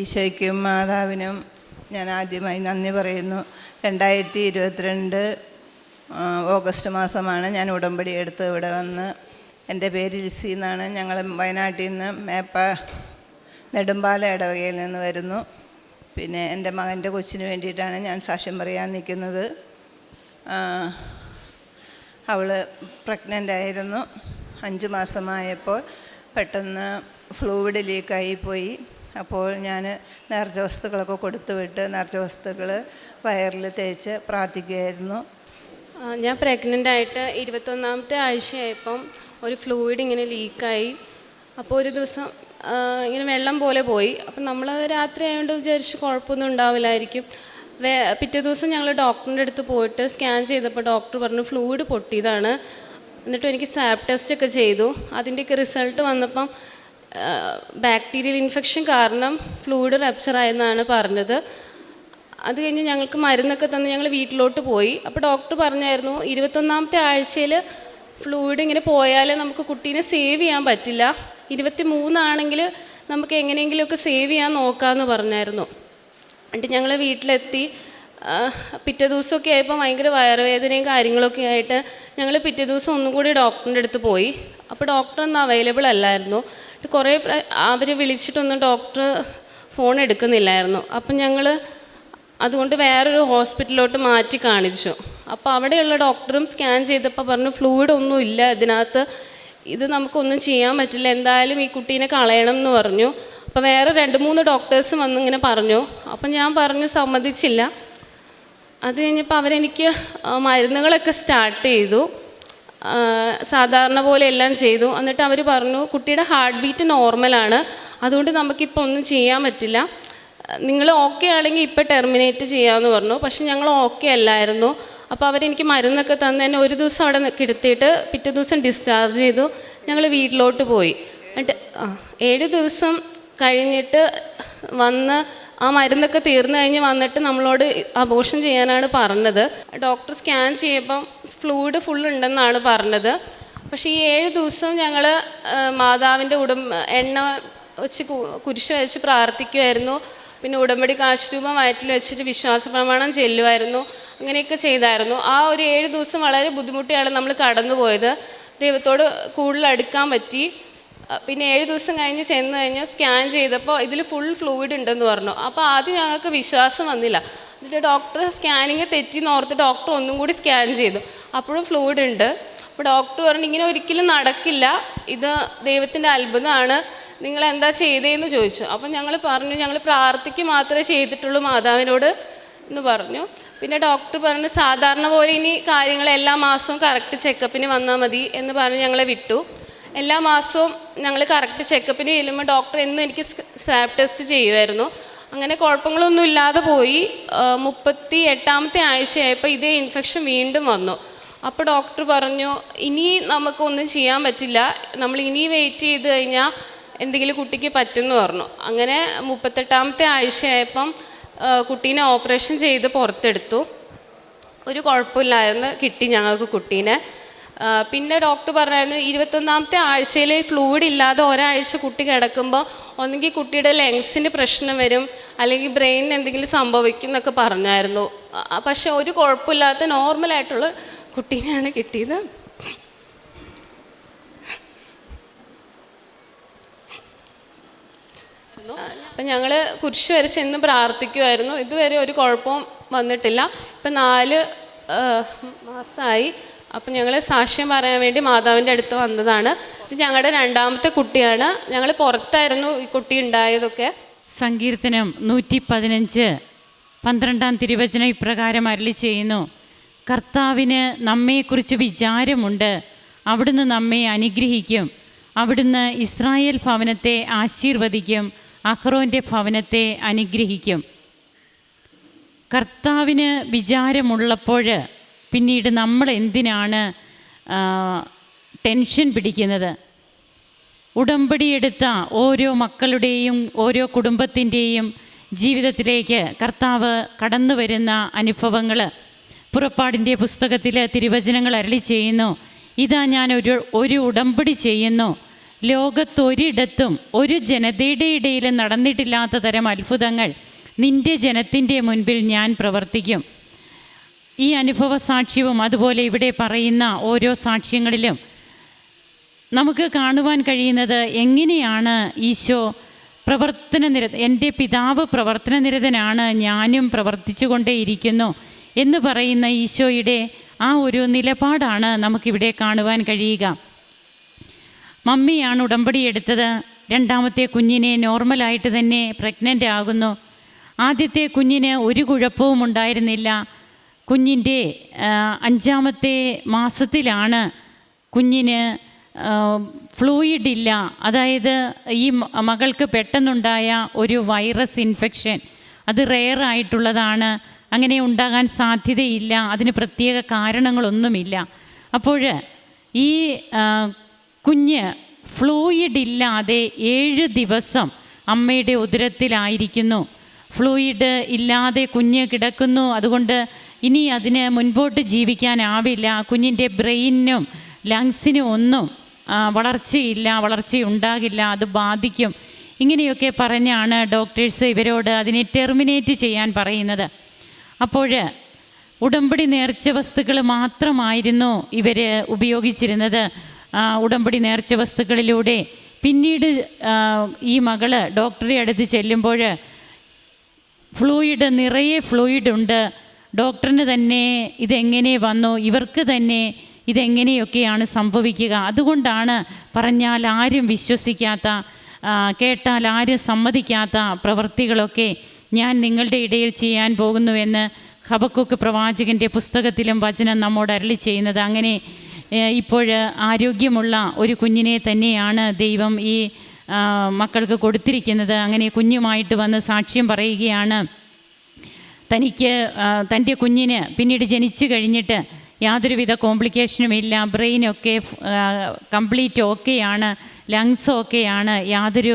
ഈശോയ്ക്കും മാതാവിനും ഞാൻ ആദ്യമായി നന്ദി പറയുന്നു. രണ്ടായിരത്തി ഇരുപത്തിരണ്ട് ഓഗസ്റ്റ് മാസമാണ് ഞാൻ ഉടമ്പടി എടുത്ത് ഇവിടെ വന്ന്. എന്റെ പേര് ലിസി എന്നാണ്. ഞങ്ങൾ വയനാട്ടിൽ നിന്ന് മേപ്പ നെടുമ്പാല ഇടവകയിൽ നിന്ന് വരുന്നു. പിന്നെ എന്റെ മകന്റെ കൊച്ചിന് വേണ്ടിയിട്ടാണ് ഞാൻ സാക്ഷ്യം പറയാൻ നിൽക്കുന്നത്. അവൾ പ്രഗ്നന്റ് ആയിരുന്നു. അഞ്ച് മാസമായപ്പോൾ പെട്ടെന്ന് ഫ്ലൂയിഡ് ലീക്കായി പോയി. അപ്പോൾ ഞാൻ നേർച്ച വസ്തുക്കളൊക്കെ കൊടുത്തു വിട്ട് നേർച്ച വസ്തുക്കൾ വയറിൽ തേച്ച് പ്രാർത്ഥിക്കുകയായിരുന്നു. ഞാൻ പ്രഗ്നന്റ് ആയിട്ട് ഇരുപത്തൊന്നാമത്തെ ആഴ്ചയായപ്പം ഒരു ഫ്ലൂയിഡ് ഇങ്ങനെ ലീക്കായി അപ്പോൾ ഒരു ദിവസം ഇങ്ങനെ വെള്ളം പോലെ പോയി. അപ്പം നമ്മൾ രാത്രി ആയതുകൊണ്ട് വിചാരിച്ച് കുഴപ്പമൊന്നും ഉണ്ടാവില്ലായിരിക്കും. വേ പിറ്റേ ദിവസം ഞങ്ങൾ ഡോക്ടറിന്റെ അടുത്ത് പോയിട്ട് സ്കാൻ ചെയ്തപ്പോൾ ഡോക്ടർ പറഞ്ഞു ഫ്ലൂയിഡ് പൊട്ടിയതാണ്. എന്നിട്ട് എനിക്ക് സാപ്പ് ടെസ്റ്റ് ഒക്കെ ചെയ്തു. അതിന്റെയൊക്കെ റിസൾട്ട് വന്നപ്പം ബാക്ടീരിയൽ ഇൻഫെക്ഷൻ കാരണം ഫ്ലൂയിഡ് റപ്ചർ ആയെന്നാണ് പറഞ്ഞത്. അത് കഴിഞ്ഞ് ഞങ്ങൾക്ക് മരുന്നൊക്കെ തന്ന് ഞങ്ങൾ വീട്ടിലോട്ട് പോയി. അപ്പോൾ ഡോക്ടർ പറഞ്ഞായിരുന്നു ഇരുപത്തൊന്നാമത്തെ ആഴ്ചയിൽ ഫ്ലൂയിഡ് ഇങ്ങനെ പോയാൽ നമുക്ക് കുട്ടീനെ സേവ് ചെയ്യാൻ പറ്റില്ല. ഇരുപത്തി മൂന്നാണെങ്കിൽ നമുക്ക് എങ്ങനെയെങ്കിലുമൊക്കെ സേവ് ചെയ്യാൻ നോക്കാമെന്ന് പറഞ്ഞായിരുന്നു. എന്നിട്ട് ഞങ്ങൾ വീട്ടിലെത്തി. പിറ്റേ ദിവസമൊക്കെ ആയപ്പോൾ ഭയങ്കര വയറുവേദനയും കാര്യങ്ങളൊക്കെ ആയിട്ട് ഞങ്ങൾ പിറ്റേ ദിവസം ഒന്നും കൂടി ഡോക്ടറിന്റെ അടുത്ത് പോയി. അപ്പോൾ ഡോക്ടർ ഒന്നും അവൈലബിൾ അല്ലായിരുന്നു. കുറേ അവർ വിളിച്ചിട്ടൊന്നും ഡോക്ടർ ഫോൺ എടുക്കുന്നില്ലായിരുന്നു. അപ്പം ഞങ്ങൾ അതുകൊണ്ട് വേറൊരു ഹോസ്പിറ്റലിലോട്ട് മാറ്റി കാണിച്ചു. അപ്പോൾ അവിടെയുള്ള ഡോക്ടറും സ്കാൻ ചെയ്തപ്പോൾ പറഞ്ഞു ഫ്ലൂയിഡ് ഒന്നും ഇല്ല ഇതിനകത്ത്. ഇത് നമുക്കൊന്നും ചെയ്യാൻ പറ്റില്ല. എന്തായാലും ഈ കുട്ടീനെ കളയണം എന്ന് പറഞ്ഞു. അപ്പോൾ വേറെ രണ്ട് മൂന്ന് ഡോക്ടേഴ്സ് വന്നിങ്ങനെ പറഞ്ഞു. അപ്പം ഞാൻ പറഞ്ഞു സമ്മതിച്ചില്ല. അത് കഴിഞ്ഞപ്പോൾ അവരെനിക്ക് മരുന്നുകളൊക്കെ സ്റ്റാർട്ട് ചെയ്തു. സാധാരണ പോലെ എല്ലാം ചെയ്തു. എന്നിട്ട് അവർ പറഞ്ഞു കുട്ടിയുടെ ഹാർട്ട് ബീറ്റ് നോർമലാണ് അതുകൊണ്ട് നമുക്കിപ്പോൾ ഒന്നും ചെയ്യാൻ പറ്റില്ല. നിങ്ങൾ ഓക്കെ ആണെങ്കിൽ ഇപ്പോൾ ടെർമിനേറ്റ് ചെയ്യാമെന്ന് പറഞ്ഞു. പക്ഷെ ഞങ്ങൾ ഓക്കെ അല്ലായിരുന്നു. അപ്പോൾ അവരെനിക്ക് മരുന്നൊക്കെ തന്ന് എന്നെ ഒരു ദിവസം അവിടെ കിടത്തിയിട്ട് പിറ്റേ ദിവസം ഡിസ്ചാർജ് ചെയ്തു. ഞങ്ങൾ വീട്ടിലോട്ട് പോയി. എന്നിട്ട് ഏഴ് ദിവസം കഴിഞ്ഞിട്ട് വന്ന് ആ മരുന്നൊക്കെ തീർന്നു കഴിഞ്ഞ് വന്നിട്ട് നമ്മളോട് അബോഷൻ ചെയ്യാനാണ് പറഞ്ഞത്. ഡോക്ടർ സ്കാൻ ചെയ്യുമ്പം ഫ്ലൂയിഡ് ഫുൾ ഉണ്ടെന്നാണ് പറഞ്ഞത്. പക്ഷേ ഈ ഏഴ് ദിവസം ഞങ്ങൾ മാതാവിന്റെ ഉടം എണ്ണ വെച്ച് കുരിശ് വെച്ച് പ്രാർത്ഥിക്കുമായിരുന്നു പിന്നെ ഉടമ്പടി കാശുരൂപം വയറ്റിൽ വെച്ചിട്ട് വിശ്വാസ പ്രമാണം ചെല്ലുമായിരുന്നു അങ്ങനെയൊക്കെ ചെയ്തായിരുന്നു. ആ ഒരു ഏഴ് ദിവസം വളരെ ബുദ്ധിമുട്ടിയാണ് നമ്മൾ കടന്നുപോയത്. ദൈവത്തോട് കൂടുതൽ അടുക്കാൻ പറ്റി. പിന്നെ ഏഴ് ദിവസം കഴിഞ്ഞ് ചെന്ന് കഴിഞ്ഞാൽ സ്കാൻ ചെയ്തപ്പോൾ ഇതിൽ ഫുൾ ഫ്ലൂയിഡ് ഉണ്ടെന്ന് പറഞ്ഞു. അപ്പോൾ ആദ്യം ഞങ്ങൾക്ക് വിശ്വാസം വന്നില്ല. എന്നിട്ട് ഡോക്ടർ സ്കാനിങ് തെറ്റി ഓർത്ത് ഡോക്ടർ ഒന്നും കൂടി സ്കാൻ ചെയ്തു. അപ്പോഴും ഫ്ലൂയിഡ് ഉണ്ട്. അപ്പോൾ ഡോക്ടർ പറഞ്ഞു ഇങ്ങനെ ഒരിക്കലും നടക്കില്ല. ഇത് ദൈവത്തിന്റെ അത്ഭുതമാണ്. നിങ്ങൾ എന്താ ചെയ്തതെന്ന് ചോദിച്ചു. അപ്പം ഞങ്ങൾ പറഞ്ഞു ഞങ്ങൾ പ്രാർത്ഥിക്ക് മാത്രമേ ചെയ്തിട്ടുള്ളൂ മാതാവിനോട് എന്ന് പറഞ്ഞു. പിന്നെ ഡോക്ടർ പറഞ്ഞു സാധാരണ പോലെ ഇനി കാര്യങ്ങൾ എല്ലാ മാസവും കറക്റ്റ് ചെക്കപ്പിന് വന്നാൽ മതി എന്ന് പറഞ്ഞ് ഞങ്ങളെ വിട്ടു. എല്ലാ മാസവും ഞങ്ങൾ കറക്റ്റ് ചെക്കപ്പിന് ചെല്ലുമ്പോൾ ഡോക്ടർ എന്നും എനിക്ക് സ്വാബ് ടെസ്റ്റ് ചെയ്യുമായിരുന്നു അങ്ങനെ കുഴപ്പങ്ങളൊന്നും ഇല്ലാതെ പോയി. മുപ്പത്തി എട്ടാമത്തെ ആഴ്ചയായപ്പോൾ ഇതേ ഇൻഫെക്ഷൻ വീണ്ടും വന്നു. അപ്പോൾ ഡോക്ടർ പറഞ്ഞു ഇനി നമുക്കൊന്നും ചെയ്യാൻ പറ്റില്ല. നമ്മൾ ഇനി വെയിറ്റ് ചെയ്ത് കഴിഞ്ഞാൽ എന്തെങ്കിലും കുട്ടിക്ക് പറ്റുമെന്ന് പറഞ്ഞു. അങ്ങനെ മുപ്പത്തെട്ടാമത്തെ ആഴ്ചയായപ്പം കുട്ടീനെ ഓപ്പറേഷൻ ചെയ്ത് പുറത്തെടുത്തു. ഒരു കുഴപ്പമില്ലായിരുന്നു കിട്ടി ഞങ്ങൾക്ക് കുട്ടീനെ. പിന്നെ ഡോക്ടർ പറഞ്ഞായിരുന്നു ഇരുപത്തൊന്നാമത്തെ ആഴ്ചയിൽ ഫ്ലൂയിഡ് ഇല്ലാതെ ഒരാഴ്ച കുട്ടി കിടക്കുമ്പോൾ ഒന്നുകിൽ കുട്ടിയുടെ ലങ്സിന് പ്രശ്നം വരും അല്ലെങ്കിൽ ബ്രെയിനിന് എന്തെങ്കിലും സംഭവിക്കും എന്നൊക്കെ പറഞ്ഞായിരുന്നു. പക്ഷെ ഒരു കുഴപ്പമില്ലാത്ത നോർമലായിട്ടുള്ള കുട്ടീനെയാണ് കിട്ടിയത്. അപ്പം ഞങ്ങൾ കുരിശ് വരച്ച് ചെന്ന് പ്രാർത്ഥിക്കുമായിരുന്നു ഇതുവരെ ഒരു കുഴപ്പവും വന്നിട്ടില്ല. ഇപ്പം നാല് മാസമായി അപ്പം ഞങ്ങൾ സാക്ഷ്യം പറയാൻ വേണ്ടി മാതാവിന്റെ അടുത്ത് വന്നതാണ്. ഇത് ഞങ്ങളുടെ രണ്ടാമത്തെ കുട്ടിയാണ്. ഞങ്ങൾ പുറത്തായിരുന്നു ഈ കുട്ടി ഉണ്ടായതൊക്കെ. സങ്കീർത്തനം നൂറ്റി പതിനഞ്ച് പന്ത്രണ്ടാം തിരുവചനം ഇപ്രകാരം അരളി ചെയ്യുന്നു. കർത്താവിന് നമ്മെക്കുറിച്ച് വിചാരമുണ്ട്. അവിടുന്ന് നമ്മെ അനുഗ്രഹിക്കും. അവിടുന്ന് ഇസ്രായേൽ ഭവനത്തെ ആശീർവദിക്കും. അഹ്റോന്റെ ഭവനത്തെ അനുഗ്രഹിക്കും. കർത്താവിന് വിചാരമുള്ളപ്പോൾ പിന്നീട് നമ്മൾ എന്തിനാണ് ടെൻഷൻ പിടിക്കുന്നത്? ഉടമ്പടിയെടുത്ത ഓരോ മക്കളുടെയും ഓരോ കുടുംബത്തിന്റെയും ജീവിതത്തിലേക്ക് കർത്താവ് കടന്നു വരുന്ന അനുഭവങ്ങൾ പുറപ്പാടിന്റെ പുസ്തകത്തിൽ തിരുവചനങ്ങൾ അരളി ചെയ്യുന്നു. ഇതാ ഞാൻ ഒരു ഒരു ഉടമ്പടി ചെയ്യുന്നു. ലോകത്തൊരിടത്തും ഒരു ജനതയുടെ ഇടയിൽ നടന്നിട്ടില്ലാത്ത തരം അത്ഭുതങ്ങൾ നിന്റെ ജനത്തിന്റെ മുൻപിൽ ഞാൻ പ്രവർത്തിക്കും. ഈ അനുഭവ സാക്ഷ്യവും അതുപോലെ ഇവിടെ പറയുന്ന ഓരോ സാക്ഷ്യങ്ങളിലും നമുക്ക് കാണുവാൻ കഴിയുന്നത് എങ്ങനെയാണ് ഈശോ പ്രവർത്തന നിര എന്റെ പിതാവ് പ്രവർത്തന നിരതനാണ് ഞാനും പ്രവർത്തിച്ചു കൊണ്ടേയിരിക്കുന്നു എന്ന് പറയുന്ന ഈശോയുടെ ആ ഒരു നിലപാടാണ് നമുക്കിവിടെ കാണുവാൻ കഴിയുക. മമ്മിയാണ് ഉടമ്പടി എടുത്തത്. രണ്ടാമത്തെ കുഞ്ഞിനെ നോർമലായിട്ട് തന്നെ പ്രഗ്നന്റ് ആകുന്നു. ആദ്യത്തെ കുഞ്ഞിന് ഒരു കുഴപ്പവും ഉണ്ടായിരുന്നില്ല. കുഞ്ഞിന്റെ അഞ്ചാമത്തെ മാസത്തിലാണ് കുഞ്ഞിന് ഫ്ലൂയിഡ് ഇല്ല. അതായത് ഈ മകൾക്ക് പെട്ടെന്നുണ്ടായ ഒരു വൈറസ് ഇൻഫെക്ഷൻ അത് റെയർ ആയിട്ടുള്ളതാണ്. അങ്ങനെ ഉണ്ടാകാൻ സാധ്യതയില്ല. അതിന് പ്രത്യേക കാരണങ്ങളൊന്നുമില്ല. അപ്പോൾ ഈ കുഞ്ഞ് ഫ്ലൂയിഡ് ഇല്ലാതെ ഏഴ് ദിവസം അമ്മയുടെ ഉദരത്തിലായിരിക്കുന്നു. ഫ്ലൂയിഡ് ഇല്ലാതെ കുഞ്ഞ് കിടക്കുന്നു. അതുകൊണ്ട് ഇനി അതിന് മുൻപോട്ട് ജീവിക്കാനാവില്ല. കുഞ്ഞിന്റെ ബ്രെയിനും ലങ്സിനും ഒന്നും വളർച്ചയില്ല വളർച്ച ഉണ്ടാകില്ല അത് ബാധിക്കും. ഇങ്ങനെയൊക്കെ പറഞ്ഞാണ് ഡോക്ടേഴ്സ് ഇവരോട് അതിനെ ടെർമിനേറ്റ് ചെയ്യാൻ പറയുന്നത്. അപ്പോൾ ഉടമ്പടി നേർച്ച വസ്തുക്കൾ മാത്രമായിരുന്നു ഇവർ ഉപയോഗിച്ചിരുന്നത്. ഉടമ്പടി നേർച്ച വസ്തുക്കളിലൂടെ. പിന്നീട് ഈ മകൾ ഡോക്ടറെ അടുത്ത് ചെല്ലുമ്പോൾ ഫ്ലൂയിഡ് നിറയെ ഫ്ലൂയിഡ് ഉണ്ട്. ഡോക്ടറിന് തന്നെ ഇതെങ്ങനെ വന്നു? ഇവർക്ക് തന്നെ ഇതെങ്ങനെയൊക്കെയാണ് സംഭവിക്കുക? അതുകൊണ്ടാണ് പറഞ്ഞാൽ ആരും വിശ്വസിക്കാത്ത കേട്ടാൽ ആരും സമ്മതിക്കാത്ത പ്രവൃത്തികളൊക്കെ ഞാൻ നിങ്ങളുടെ ഇടയിൽ ചെയ്യാൻ പോകുന്നുവെന്ന് ഹബക്കുക്ക് പ്രവാചകന്റെ പുസ്തകത്തിലും വചനം നമ്മോട് അരളി ചെയ്യുന്നത്. അങ്ങനെ ഇപ്പോൾ ആരോഗ്യമുള്ള ഒരു കുഞ്ഞിനെ തന്നെയാണ് ദൈവം ഈ മക്കൾക്ക് കൊടുത്തിരിക്കുന്നത്. അങ്ങനെ കുഞ്ഞുമായിട്ട് വന്ന് സാക്ഷ്യം പറയുകയാണ്. തനിക്ക് തന്റെ കുഞ്ഞിന് പിന്നീട് ജനിച്ചു കഴിഞ്ഞിട്ട് യാതൊരുവിധ കോംപ്ലിക്കേഷനും ഇല്ല. ബ്രെയിനൊക്കെ കംപ്ലീറ്റ് ഓക്കെയാണ് ലങ്സ് ഓക്കെയാണ് യാതൊരു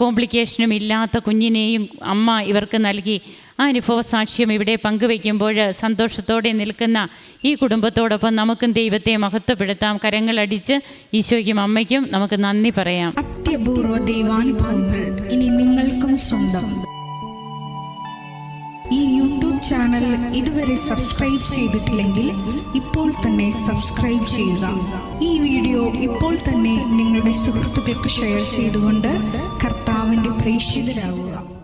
കോംപ്ലിക്കേഷനും ഇല്ലാത്ത കുഞ്ഞിനെയും അമ്മ ഇവർക്ക് നൽകി. ആ അനുഭവ സാക്ഷ്യം ഇവിടെ പങ്കുവയ്ക്കുമ്പോൾ സന്തോഷത്തോടെ നിൽക്കുന്ന ഈ കുടുംബത്തോടൊപ്പം നമുക്കും ദൈവത്തെ മഹത്വപ്പെടുത്താം. കരങ്ങളടിച്ച് ഈശോയ്ക്കും അമ്മയ്ക്കും നമുക്ക് നന്ദി പറയാം. അത്യപൂർവ ദൈവാനുഭവങ്ങൾ ഇനി നിങ്ങൾക്കും സ്വന്തം. ഈ യൂട്യൂബ് ചാനൽ ഇതുവരെ സബ്സ്ക്രൈബ് ചെയ്തിട്ടില്ലെങ്കിൽ ഇപ്പോൾ തന്നെ സബ്സ്ക്രൈബ് ചെയ്യുക. ഈ വീഡിയോ ഇപ്പോൾ തന്നെ നിങ്ങളുടെ സുഹൃത്തുക്കൾക്ക് ഷെയർ ചെയ്തുകൊണ്ട് കർത്താവിന്റെ പ്രേക്ഷിതരാകുക